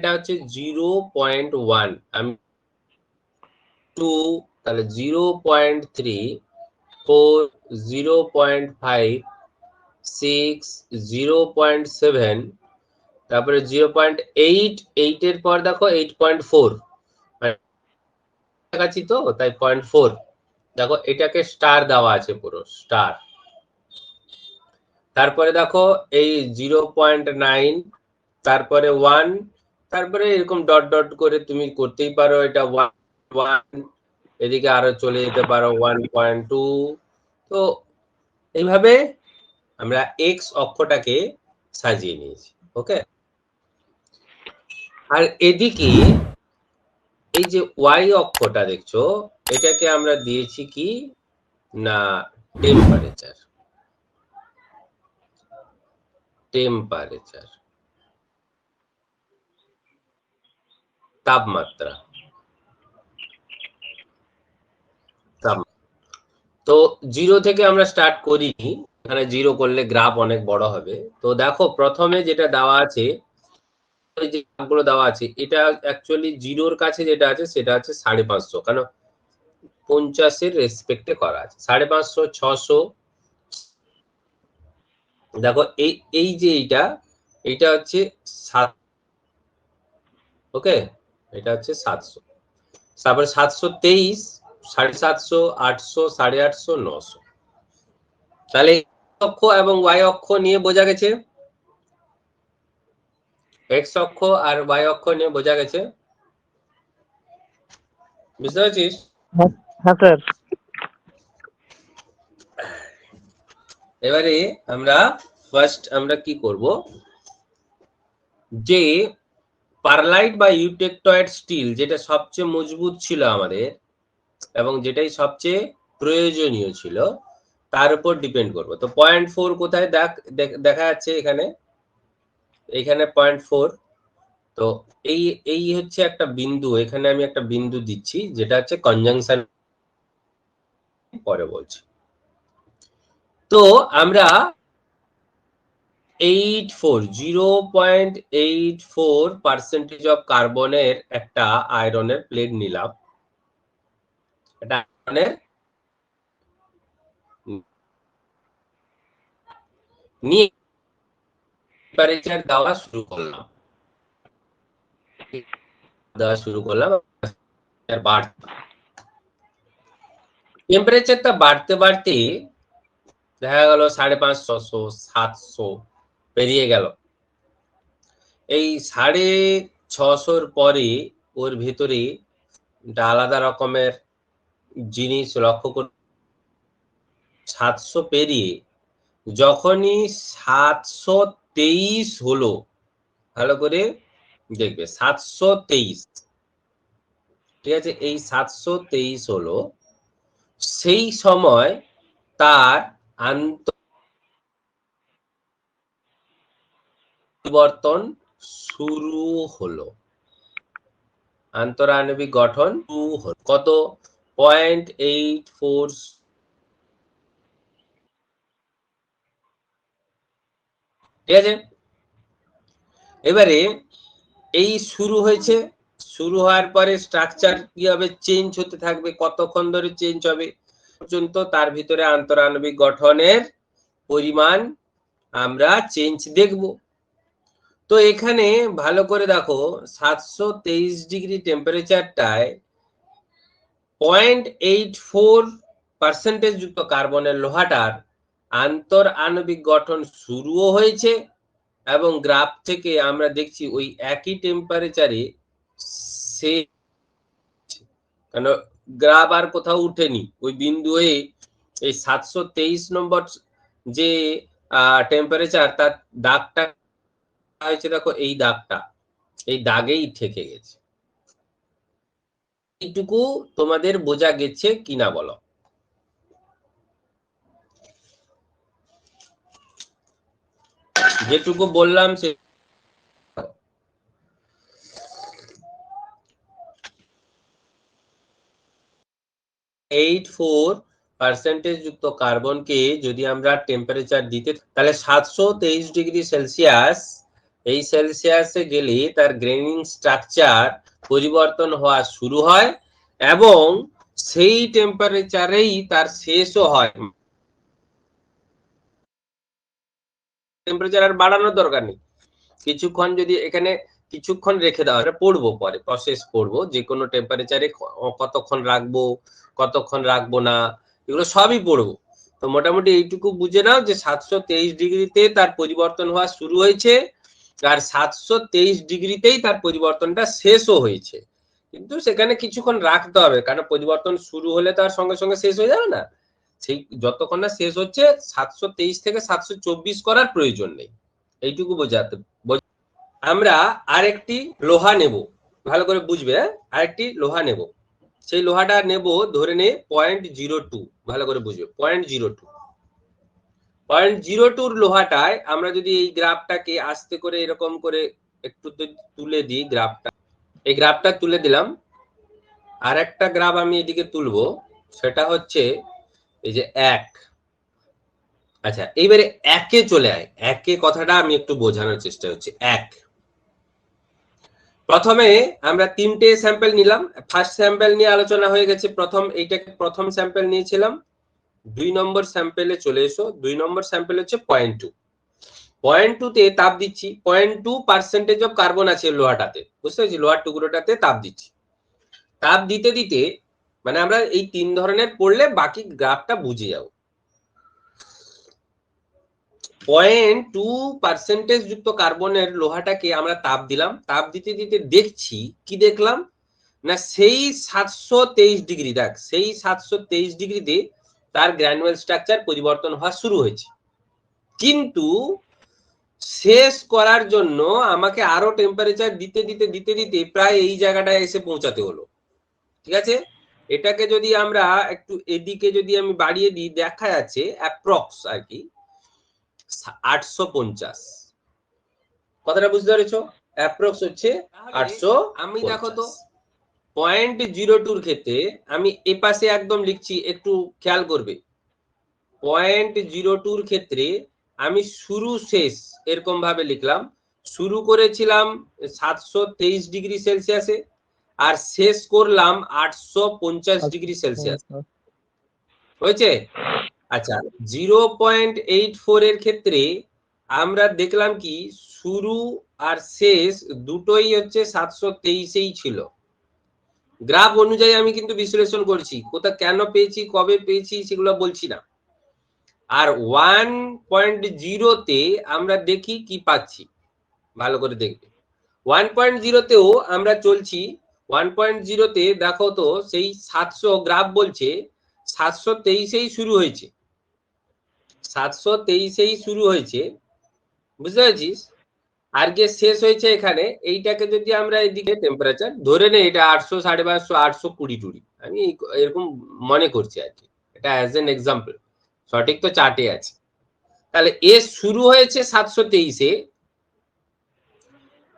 এটা হচ্ছে zero point one আমি টু তাহলে zero point three four zero point five six zero point seven তারপরে জিরো পয়েন্ট এইট পর দেখো এইট পয়েন্ট ফোর তো, তাই পয়েন্ট ফোর দেখো এটাকে স্টার দেওয়া আছে পুরো স্টার তারপরে দেখো এই জিরো পয়েন্ট নাইন তারপরে ওয়ান তারপরে এরকম ডট ডট করে তুমি করতেই পারো, এটা ওয়ান ওয়ান এদিকে আরও চলে যেতে পারো ওয়ান পয়েন্ট টু তো এইভাবে আমরা এক্স অক্ষটাকে সাজিয়ে নিয়েছি ওকে আর এদিকে এই যে ওয়াই অক্ষটা দেখছ, এটাকে আমরা দিয়েছি কি? না টেম্পারেচার টেম্পারেচার তাপমাত্রা। তো জিরো থেকে আমরা স্টার্ট করিনি, এখানে জিরো করলে গ্রাফ অনেক বড় হবে। তো দেখো, প্রথমে যেটা দেওয়া আছে যে গ্রাফগুলো দেওয়া আছে, এটা অ্যাকচুয়ালি জিরোর কাছে যেটা আছে, সেটা আছে সাড়ে পাঁচশো। কারণ পঞ্চাশের রেসপেক্টে করা আছে। সাড়ে পাঁচশো, ছশো। দেখো, এই এই যে এইটা এইটা হচ্ছে সাত ওকে এটা হচ্ছে সাতশো। তারপরে সাতশো তেইশ সাড়ে সাতশো আটশো সাড়ে আটশো নশো। তাহলে অক্ষ এবং ওয়াই অক্ষ নিয়ে বোঝা গেছে? এক্স অক্ষ আর ওয়াই অক্ষ নিয়ে বোঝা গেছে? বুঝতে পারছিস? হ্যাঁ এবারে আমরা ফার্স্ট আমরা কি করব? যে পারলাইট বা ইউটেকটয়েড স্টিল যেটা সবচেয়ে মজবুত ছিল আমাদের এবং যেটাই সবচেয়ে প্রয়োজনীয় ছিল, তার উপর ডিপেন্ড করব। তো পয়েন্ট ফোর কোথায় দেখ, দেখা যাচ্ছে এখানে। এখানে পয়েন্ট ফোর তো এই এই হচ্ছে একটা বিন্দু, এখানে আমি একটা বিন্দু দিচ্ছি, যেটা হচ্ছে কনজাংশন পরে বলছি। তো আমরা eight four zero point eight four percentage of কার্বনের একটা আয়রনের প্লেট নিলাম। আয়রনের নিয়ে টেম্পারেচার শুরু করলাম। শুরু করলাম টেম্পারেচারটা বাড়তে বাড়তে দেখা গেল সাড়ে পাঁচশো, সাতশো পেরিয়ে গেল। এই সাড়ে ছশোর পরে ওর ভেতরে একটা আলাদা রকমের জিনিস লক্ষ্য কর সাতশো পেরিয়ে যখনই সাতশো তেইশ হলো, ভালো করে দেখবে, সাতশো তেইশ। ঠিক আছে, এই সাতশো তেইশ হলো, সেই সময় তার আন্ত পরিবর্তন শুরু হলো। আন্তরাণবিক গঠন কত? পয়েন্ট এইট ফোর ঠিক আছে? এবারে এই শুরু হয়েছে। শুরু হওয়ার পরে স্ট্রাকচার কি হবে? চেঞ্জ হতে থাকবে। কতক্ষণ ধরে চেঞ্জ হবে? পর্যন্ত তার ভিতরে আন্তরাণবিক গঠনের পরিমাণ আমরা চেঞ্জ দেখব। তো এখানে ভালো করে দেখো, সাতশো তেইশ ডিগ্রি টেম্পারেচারটায় পয়েন্ট এইট ফোর পার্সেন্টেজ যুক্ত কার্বনের লোহাটার আন্তর আণবিক গঠন শুরুও হয়েছে এবং গ্রাফ থেকে আমরা দেখছি ওই একই টেম্পারেচারে সে কেন গ্রাফ আর কোথাও উঠেনি। ওই বিন্দু হয়ে এই সাতশো তেইশ নম্বর যে টেম্পারেচার তার দাগটা হয়েছে, দেখো, এই দাগটা, এই দাগেই থেকে গেছে। এইটুকু তোমাদের বোঝা গেছে কিনা বলো? যেটুকু বললাম সে এইট ফোর পার্সেন্টেজ যুক্ত কার্বনকে যদি আমরা টেম্পারেচার দিতে তাহলে সাতশো তেইশ ডিগ্রি সেলসিয়াস এই সেলসিয়াসে গেলে তার গ্রেনিং স্ট্রাকচার পরিবর্তন হওয়া শুরু হয় এবং সেই টেম্পারেচারেই তার শেষও হয়। টেম্পারেচার আর বাড়ানোর দরকার নেই। কিছুক্ষণ যদি এখানে কিছুক্ষণ রেখে দেওয়া হয় পড়ব পরে প্রসেস পড়ব যে কোনো টেম্পারেচারে কতক্ষণ রাখব কতক্ষণ রাখব না, এগুলো সবই পড়ব। তো মোটামুটি এইটুকু বুঝে নাও যে সাতশো তেইশ ডিগ্রিতে তার পরিবর্তন হওয়া শুরু হয়েছে। আর সাতশো তেইশ ডিগ্রিতেই তার পরিবর্তনটা শেষও হয়েছে। কিন্তু সেখানে কিছুক্ষণ রাখতে হবে, কারণ পরিবর্তন শুরু হলে তার সঙ্গে সঙ্গে শেষ হয়ে যাবে না। সেই যতক্ষণ না শেষ হচ্ছে, সাতশো তেইশ থেকে সাতশো চব্বিশ করার প্রয়োজন নেই। এইটুকু বোঝাতে, বোঝ- আমরা আরেকটি লোহা নেব। ভালো করে বুঝবে হ্যাঁ? আরেকটি লোহা নেব। সেই লোহাটা নেব ধরে নে পয়েন্ট জিরো টু। ভালো করে বুঝবে, point zero two. Point zero টুর লোহাটায় আমরা যদি এই গ্রাফটাকে আস্তে করে এরকম করে একটু তুলে দিই গ্রাফটা। এই গ্রাফটা তুলে দিলাম। আর একটা গ্রাফ আমি এদিকে তুলবো। সেটা হচ্ছে এই যে এক। আচ্ছা এইবারে একে চলে আয়। একে কথাটা আমি একটু বোঝানোর চেষ্টা হচ্ছে এক। প্রথমে আমরা তিনটে স্যাম্পল নিলাম। ফার্স্ট স্যাম্পল নিয়ে আলোচনা হয়ে গেছে। প্রথম, এইটাকে প্রথম স্যাম্পল নিয়েছিলাম। দুই নম্বর স্যাম্পেলে চলে এসো, দুই নম্বর স্যাম্পেল হচ্ছে পয়েন্ট টু পয়েন্ট টু তে তাপ দিচ্ছি point two percentage of carbon আছে লোহাটাতে, বুঝতে পেরেছি? লোহার টুকরোটাতে তাপ দিচ্ছি। তাপ দিতে দিতে মানে আমরা এই তিন ধরনের পড়লে বাকি গ্রাফটা বুঝে যাব। পয়েন্ট টু পার্সেন্টেজ যুক্ত কার্বনের লোহাটাকে আমরা তাপ দিলাম। তাপ দিতে দিতে দেখছি, কি দেখলাম? না, সেই সাতশো তেইশ ডিগ্রি, দেখ, সেই সাতশো তেইশ ডিগ্রিতে তার গ্র্যানুয়াল স্ট্রাকচার পরিবর্তন হওয়া শুরু হয়েছে। কিন্তু শেষ করার জন্য আমাকে আরও টেম্পারেচার দিতে দিতে দিতে দিতে প্রায় এই জায়গাটায় এসে পৌঁছাতে হলো। ঠিক আছে? এটাকে যদি আমরা একটু এদিকে যদি আমি বাড়িয়ে দিই দেখা যাচ্ছে অ্যাপ্রক্স আর কি আটশো পঞ্চাশ। কথাটা বুঝতে পেরেছ? অ্যাপ্রক্স হচ্ছে আটশো আমি দেখো তো পয়েন্ট জিরো টুর ক্ষেত্রে আমি এ পাশে একদম লিখছি, একটু খেয়াল করবে। পয়েন্ট জিরো টুর ক্ষেত্রে আমি শুরু শেষ এরকম ভাবে লিখলাম। শুরু করেছিলাম সাতশো তেইশ ডিগ্রি সেলসিয়াসে আর শেষ করলাম আটশো পঞ্চাশ ডিগ্রি সেলসিয়াস। হয়েছে? আচ্ছা জিরো পয়েন্ট এইট ফোর এর ক্ষেত্রে আমরা দেখলাম কি, শুরু আর শেষ দুটোই হচ্ছে সাতশো তেইশেই ছিল। গ্রাফ অনুযায়ী আমি কিন্তু বিশ্লেষণ করছি। কোথা কেন পেয়েছি, কবে পেয়েছি সেগুলো বলছি না। আর ওয়ান পয়েন্ট জিরোতে আমরা দেখি কি পাচ্ছি। ভালো করে দেখবে। ওয়ান পয়েন্ট জিরোতেও আমরা চলছি। ওয়ান পয়েন্ট জিরোতে দেখো তো সেই সাতশো গ্রাফ বলছে, সাতশো তেইশেই শুরু হয়েছে। সাতশো তেইশেই শুরু হয়েছে। বুঝতে পেরেছিস? আর গিয়ে শেষ হয়েছে এখানে এইটাকে যদি আমরা এদিকে টেম্পারেচার ধরে নেই এটা আটশো সাড়ে পাঁচশো আটশো কুড়ি টুড়ি আমি এরকম মনে করছি আর কি এটা অ্যাজ এন এক্সাম্পল সঠিক তো চার্টে আছে। তাহলে এ শুরু হয়েছে সাতশো তেইশে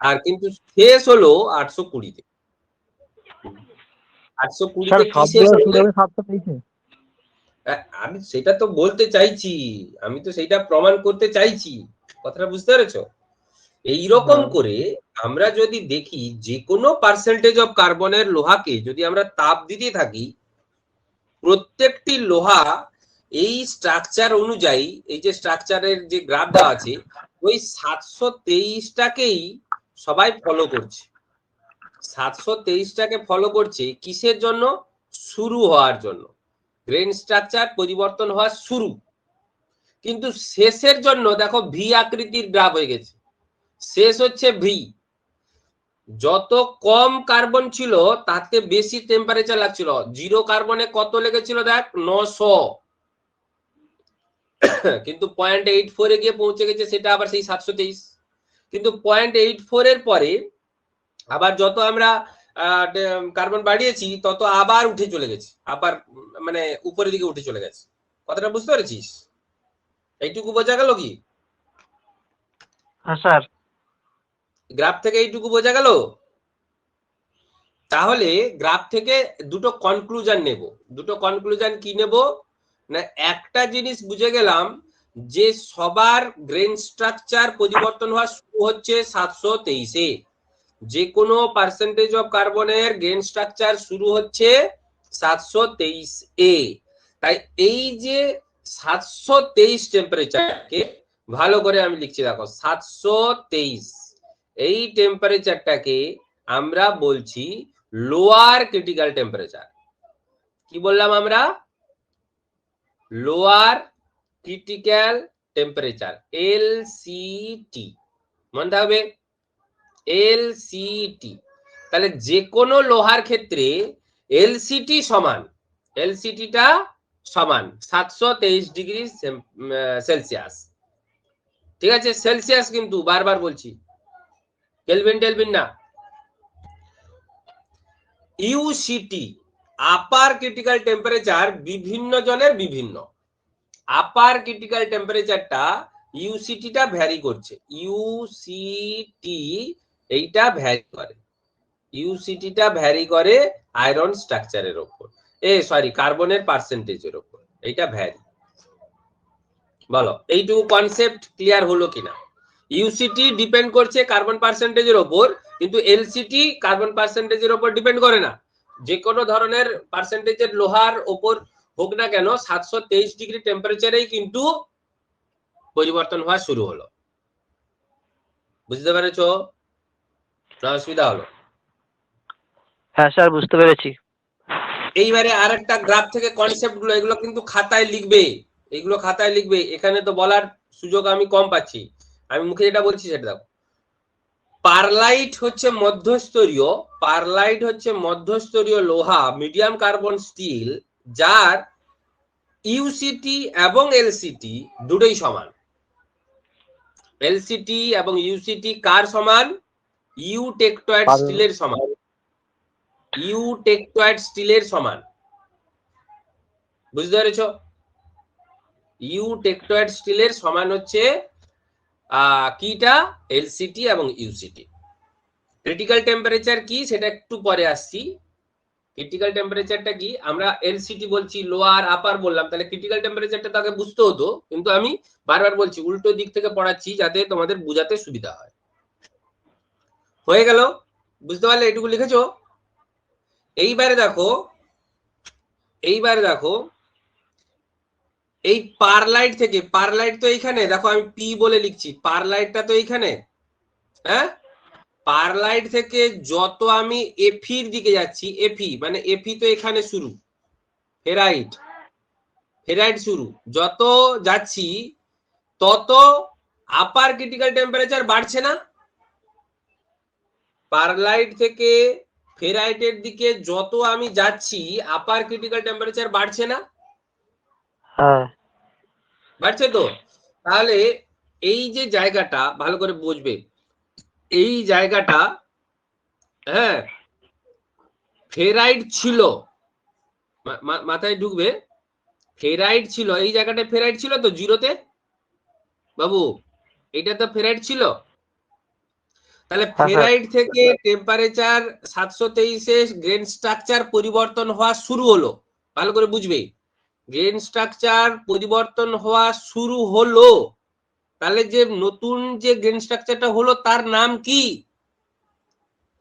আর কিন্তু শেষ হলো আটশো কুড়িতে আটশো কুড়িতে আমি সেটা তো বলতে চাইছি আমি তো সেটা প্রমাণ করতে চাইছি। কথাটা বুঝতে পেরেছ? এইরকম হ্যাঁ। করে আমরা যদি দেখি যে কোনো পার্সেন্টেজ অফ কার্বনের লোহাকে যদি আমরা তাপ দিতে থাকি প্রত্যেকটি লোহা এই স্ট্রাকচার অনুযায়ী এই যে স্ট্রাকচারের যে গ্রাফ দেওয়া আছে ওই সাতশো তেইশটাকেই সবাই ফলো করছে। সাতশো তেইশটাকে ফলো করছে কিসের জন্য? শুরু হওয়ার জন্য। গ্রেন স্ট্রাকচার পরিবর্তন হওয়া শুরু। কিন্তু শেষের জন্য দেখো ভি আকৃতির গ্রাফ হয়ে গেছে। শেষ হচ্ছে ভি যত কম কার্বন ছিল, তাতে বেশি টেম্পারেচার লাগছিল। জিরো কার্বনে কত লেগেছিল দেখ? নশো। কিন্তু পয়েন্ট এইট ফোরে গিয়ে পৌঁছে গেছে, সেটা আবার সেই সাতশো তেইশ। কিন্তু পয়েন্ট এইট ফোর এর পরে আবার যত আমরা কার্বন বাড়িয়েছি, তত আবার উঠে চলে গেছে। আবার মানে উপরের দিকে উঠে চলে গেছে। কথাটা বুঝতে পেরেছিস? এইটুকু বোঝা গেল কি? হ্যাঁ স্যার। গ্রাফ থেকে এইটুকু বোঝা গেল? তাহলে গ্রাফ থেকে দুটো কনক্লুশন নেব। দুটো কনক্লুশন কি নেব? না, একটা জিনিস বুঝে গেলাম যে সবার গ্রেন স্ট্রাকচার পরিবর্তন হওয়া শুরু হচ্ছে সাতশো তেইশে। যে কোনো পার্সেন্টেজ অফ কার্বনের গ্রেন স্ট্রাকচার শুরু হচ্ছে সাতশো তেইশ। এ তাই এই যে সাতশো তেইশ টেম্পারেচারকে ভালো করে আমি লিখছি দেখো, সাতশো তেইশ। এই টেম্পারেচারটাকে আমরা বলছি লোয়ার ক্রিটিক্যাল টেম্পারেচার কি বললাম আমরা? লোয়ার ক্রিটিক্যাল টেম্পারেচার এলসিটি মনে থাকবে এলসিটি তাহলে যে কোনো লোহার ক্ষেত্রে এলসিটি সমান এলসিটিটা সমান সাতশো তেইশ ডিগ্রি সেলসিয়াস ঠিক আছে? সেলসিয়াস কিন্তু বারবার বলছি। কেলভিন টেলভিন না। ইউসিটি আপার ক্রিটিক্যাল টেম্পারেচার বিভিন্ন জনের বিভিন্ন। আপার ক্রিটিক্যাল টেম্পারেচারটা ইউসিটিটা ভ্যারি করছে। ইউসিটি এইটা ভ্যারি করে। ইউসিটিটা ভ্যারি করে আয়রন স্ট্রাকচারের ওপর। এ সরি কার্বনের পার্সেন্টেজের ওপর। এইটা ভ্যারি বলো, এইটুকু কনসেপ্ট ক্লিয়ার হলো কিনা? ইউসিটি ডিপেন্ড করছে কার্বন পার্সেন্টেজের ওপর কিন্তু এলসিটি কার্বন পার্সেন্টেজের ওপর ডিপেন্ড করে না। যে কোনো ধরনের পার্সেন্টেজের লোহার ওপর হোক না কেন সাতশো তেইশ ডিগ্রি টেম্পারেচারেই কিন্তু পরিবর্তন হওয়া শুরু হলো। বুঝতে পেরেছ? না অসুবিধা হলো। হ্যাঁ স্যার বুঝতে পেরেছি। এইবারে আর একটা গ্রাফ থেকে কনসেপ্টগুলো এগুলো কিন্তু খাতায় লিখবে। এগুলো খাতায় লিখবে। এখানে তো বলার সুযোগ আমি কম পাচ্ছি। আমি মুখে যেটা বলছি সেটা দেখো। পারলাইট হচ্ছে মধ্যস্তরীয় পারলাইট হচ্ছে মধ্যস্তরীয় লোহা মিডিয়াম কার্বন স্টিল যার ইউসিটি এবং এলসিটি দুটোই সমান। এলসিটি এবং ইউসিটি কার সমান? ইউ টেকটয়েড স্টিলের সমান। ইউ টেকটয়েড স্টিলের সমান। বুঝতে পেরেছ? ইউ টেকটয়েড স্টিলের সমান হচ্ছে কিটা? এলসিটি এবং ইউসিটি। ক্রিটিক্যাল টেম্পারেচার কি? সেটা একটু পরে আসছি। ক্রিটিক্যাল টেম্পারেচারটা কি? আমরা এলসিটি বলছি লোয়ার আপার বললাম। তাহলে ক্রিটিক্যাল টেম্পারেচারটা তাকে বুঝতে হতো, কিন্তু আমি বারবার বলছি, উল্টো দিক থেকে পড়াচ্ছি যাতে তোমাদের বোঝাতে সুবিধা হয়। হয়ে গেল? বুঝতে পারলে এটুকু লিখেছো? এইবারে দেখো এইবারে দেখো এই পারলাইট থেকে পারলাইট তো এইখানে, দেখো আমি পি বলে লিখছি পারলাইটটা তো এইখানে হ্যাঁ? পারলাইট থেকে যত আমি এফির দিকে যাচ্ছি এফি মানে এফি তো এখানে শুরু, ফেরাইট ফেরাইট শুরু, যত যাচ্ছি, তত আপার ক্রিটিক্যাল টেম্পারেচার বাড়ছে না? পারলাইট থেকে ফেরাইটের দিকে যত আমি যাচ্ছি আপার ক্রিটিক্যাল টেম্পারেচার বাড়ছে না? বাড়ছে তো? তাহলে এই যে জায়গাটা ভালো করে বুঝবে। এই জায়গাটা হ্যাঁ ফেরাইট ছিল। মাথায় ঢুকবে। ফেরাইট ছিল। এই জায়গাটা ফেরাইট ছিল তো জিরোতে? বাবু এটা তো ফেরাইট ছিল? তাহলে হ্যাঁ। ফেরাইট থেকে টেম্পারেচার সাতশো তেইশে গ্রেন স্ট্রাকচার পরিবর্তন হওয়া শুরু হলো। ভালো করে বুঝবে? গ্রেন স্ট্রাকচার পরিবর্তন হওয়া শুরু হলো। তাহলে যে নতুন যে গ্রেন স্ট্রাকচারটা হলো, তার নাম কি?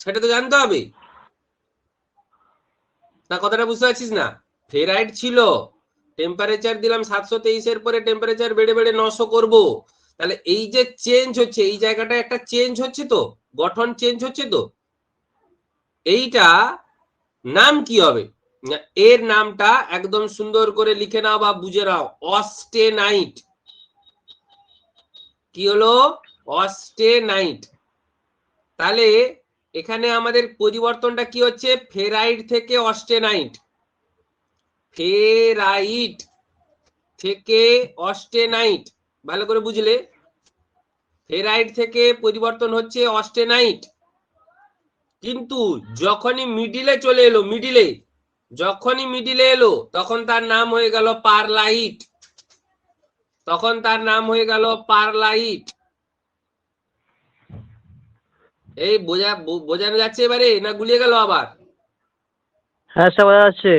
সেটা তো জানতে হবে। না কথাটা বুঝতে পারছিস না? ফেরাইট ছিল। টেম্পারেচার দিলাম সাতশো তেইশের পরে টেম্পারেচার বেড়ে বেড়ে নশো করব। তাহলে এই যে চেঞ্জ হচ্ছে, এই জায়গাটা একটা চেঞ্জ হচ্ছে তো? গঠন চেঞ্জ হচ্ছে তো? এইটা নাম কি হবে? এর নামটা একদম সুন্দর করে লিখে নাও বা বুঝে নাও। অস্টেনাইট। কি হলো? অস্টেনাইট। তাহলে এখানে আমাদের পরিবর্তনটা কি হচ্ছে? ফেরাইট থেকে অস্টেনাইট। ফেরাইট থেকে অস্টেনাইট। ভালো করে বুঝলে? ফেরাইট থেকে পরিবর্তন হচ্ছে অস্টেনাইট। কিন্তু যখনই মিডিলে চলে এলো, মিডিলে যখনই মিডিলে এলো তখন তার নাম হয়ে গেল পারলাইট। তখন তার নাম হয়ে গেল পারলাইট। এই বোঝা বোঝানো যাচ্ছে এবারে না গুলিয়ে গেল আবার? হ্যাঁ স্যার বোঝা যাচ্ছে।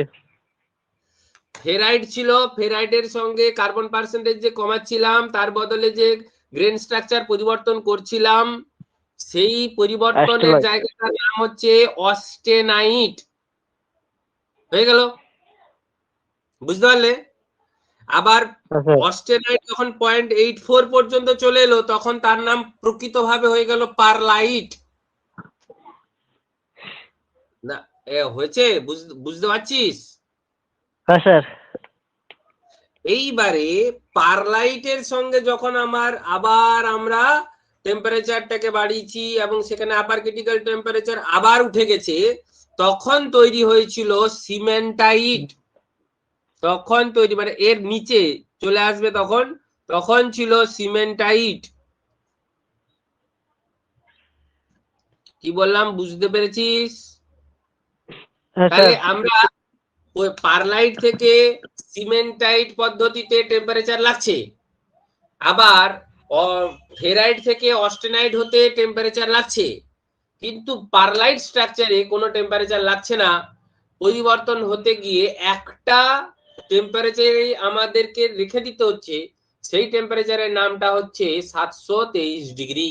ফেরাইট ছিল ফেরাইটের সঙ্গে কার্বন পার্সেন্টেজ যে কমাচ্ছিলাম তার বদলে যে গ্রেন স্ট্রাকচার পরিবর্তন করছিলাম সেই পরিবর্তনের জায়গাটার নাম হচ্ছে অস্টেনাইট। হয়ে গেল। বুঝতে পারলে? আবার স্যার অস্টেনাইট যখন পয়েন্ট এইট ফোর পর্যন্ত চলে এলো তখন তার নাম প্রকৃতভাবে হয়ে গেল পারলাইট না এ হয়েছে? বুঝ- বুঝতে পারছিস? হ্যাঁ স্যার। এইবারে পারলাইটের সঙ্গে যখন আমার আবার আমরা টেম্পারেচারটাকে বাড়িয়েছি এবং সেখানে আপার ক্রিটিক্যাল টেম্পারেচার আবার উঠে গেছে তখন তৈরি হয়েছিল সিমেন্টাইট। তখন তৈরি মানে এর নিচে চলে আসবে তখন তখন ছিল সিমেন্টাইট। কি বললাম বুঝতে পেরেছিস? হ্যাঁ তাহলে আমরা ওই পারলাইট থেকে সিমেন্টাইট পদ্ধতিতে টেম্পারেচার লাগছে। আবার ফেরাইট থেকে অস্টেনাইট হতে টেম্পারেচার লাগছে। কিন্তু পারলাইট স্ট্রাকচারে কোনো টেম্পারেচার লাগছে না। পরিবর্তন হতে গিয়ে একটা টেম্পারেচারে আমাদেরকে রেখে দিতে হচ্ছে। সেই টেম্পারেচারের নামটা হচ্ছে সাতশো তেইশ ডিগ্রি।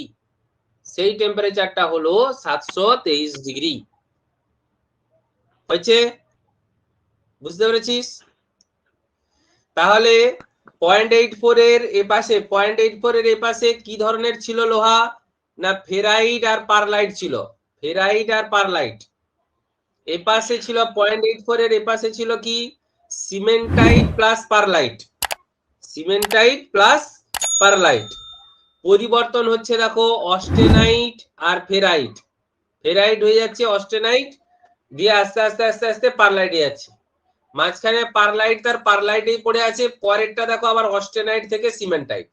সেই টেম্পারেচারটা হলো সাতশো তেইশ ডিগ্রি। হয়েছে? বুঝতে পেরেছিস? তাহলে পয়েন্ট এইট ফোর এর এপাশে পয়েন্ট এইট ফোর এর এপাশে কি ধরনের ছিল লোহা? না ফেরাইট আর পারলাইট ছিল? ফেরাইট আর পারলাইট। এপাশে ছিল পয়েন্ট এইট ফোর এর এপাশে ছিল কি? Cementite plus pearlite. Cementite plus pearlite. পরিবর্তন হচ্ছে দেখো অস্টেনাইট আর ফেরাইট। ফেরাইট হয়ে যাচ্ছে অস্টেনাইট দিয়ে আস্তে আস্তে আস্তে আস্তে পারলাইটে যাচ্ছে। মাঝখানে পারলাইট তার পারলাইটেই পড়ে আছে, পরেরটা দেখো আবার অস্টেনাইট থেকে সিমেন্টাইট।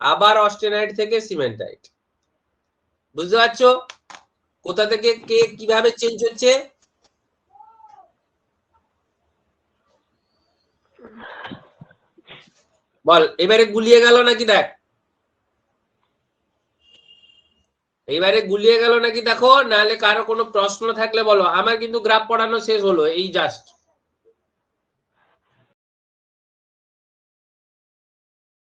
আবার অস্টেনাইট থেকে সিমেন্টাইট। বুঝতে পারছ? কোথা থেকে কে কীভাবে চেঞ্জ হচ্ছে? বল, এবারে গুলিয়ে গেল নাকি দেখ? এবারে গুলিয়ে গেল নাকি দেখো, নাহলে কারও কোনো প্রশ্ন থাকলে বলো। আমার কিন্তু গ্রাফ পড়ানো শেষ হলো, এই জাস্ট